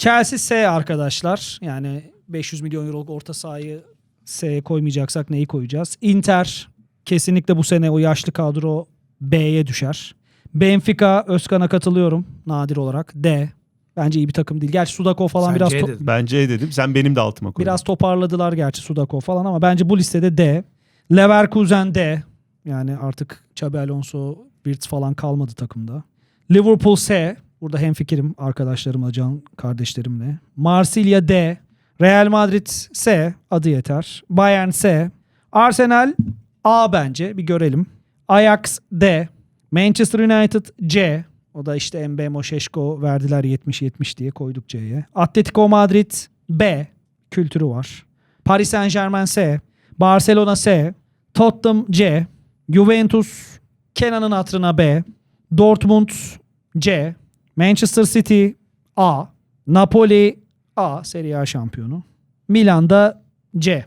Chelsea S arkadaşlar. Yani 500 milyon euroluk orta sahayı S'ye koymayacaksak neyi koyacağız? Inter kesinlikle bu sene o yaşlı kadro B'ye düşer. Benfica Özkan'a katılıyorum nadir olarak. D. Bence iyi bir takım değil. Gerçi Sudakov falan Sen biraz C. Bence E dedim. Sen benim de altıma koydun. biraz toparladılar gerçi Sudakov falan ama bence bu listede D. Leverkusen D. Yani artık Xabi Alonso, Wirtz falan kalmadı takımda. Liverpool S. Burada hemfikirim arkadaşlarımla, can kardeşlerimle. Marsilya D. Real Madrid S. Adı yeter. Bayern S. Arsenal A bence. Bir görelim. Ajax D. Manchester United C. O da işte Mbemo, Şeşko verdiler 70-70 diye koyduk C'ye. Atletico Madrid B. Kültürü var. Paris Saint Germain S. Barcelona S. Tottenham C. Juventus Kenan'ın hatırına B. Dortmund C. Manchester City A. Napoli A. Serie A şampiyonu. Milan'da C.